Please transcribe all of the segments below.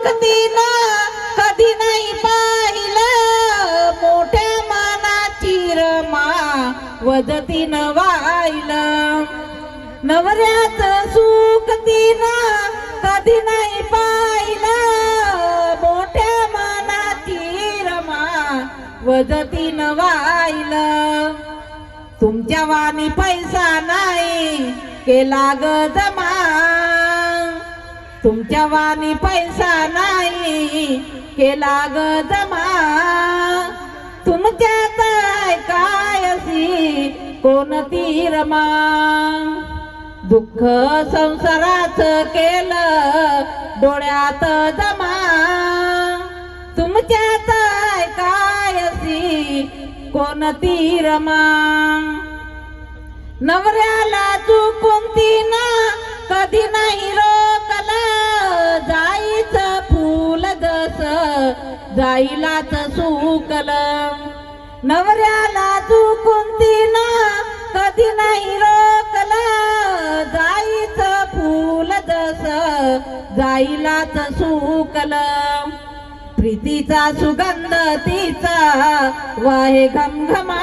सुख तिनं कधी नाही मोठ्या सुख तिनं कधी नाही पाहिलं. मोठ्या मनाची रमा वदतीनं वाहिलं. तुमच्या वाणी पैसा नाही केला ग जमा तुमच्या वाणी पैसा नाही केला ग जमा तुमच्यात काय अशी कोणती रमा दुःख संसाराचं केलं डोळ्यात जमा. तुमच्यात काय अशी कोणती रमा नवऱ्याला चुकून ना कधी नाही रोग जाईलाच सुकल. नवऱ्याला तू कोणती ना कधी नाही रोकल. जाईचं फुल जस जाईलाच सुकलं. प्रीतीचा सुगंध तिचा वाहे घमघमा.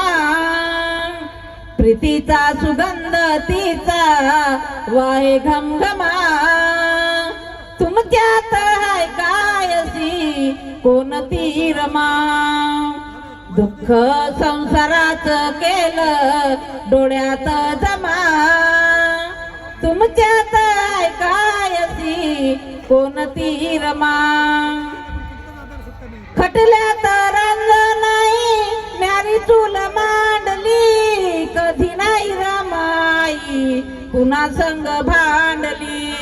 प्रीतीचा सुगंध तिचा वाहे घमघमा. तुमच्यात हाय का क्षमा दुःख संसाराचं केलं डोळ्यात जमा. तुमच्यात हाय काय कोणती रमा? खटल्यात रंग नाही म्यारी चूल मांडली कधी नाही रमाई पुन्हा संग भांडली.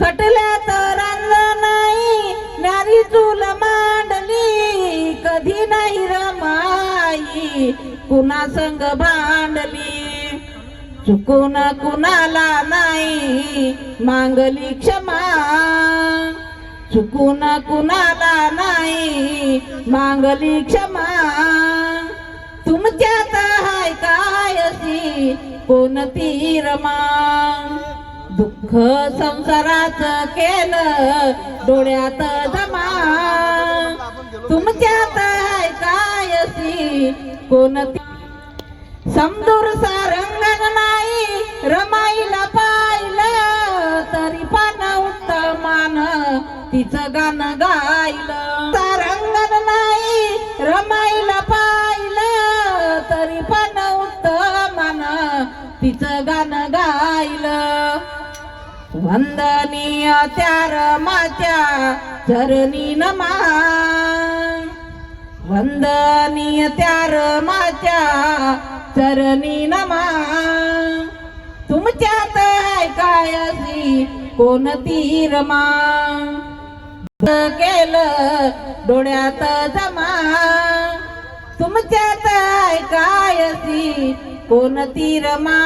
खटल्यात रंग नाही म्यारी चूल मांडली कुणा संग भांडली? चुकून कुणाला नाही मांगली क्षमा? चुकून कुणाला नाही मांगली क्षमा? तुमच्यात हाय काय अशी कोणती रमा? दुःख संसाराचं केलं डोळ्यात जमा तुमच्यात हाय काय अशी कोणती समदूर सारंगण नाही रमाईला पाहिलं तरी पान उत्तमान. तिचं गाणं गायलं. सारंगण नाही रमाईला पाहिलं तरी पान उत्तमान. तिचं गाणं गायलं. वंदनीय त्या रमाच्या चरणी नमा. वंदनीय त्या रमाच्या चरणी नमा तुमच्यात आहे काय अशी कोणती रमा? केलं डोळ्यात जमा तुमच्यात आहे काय अशी कोणती रमा?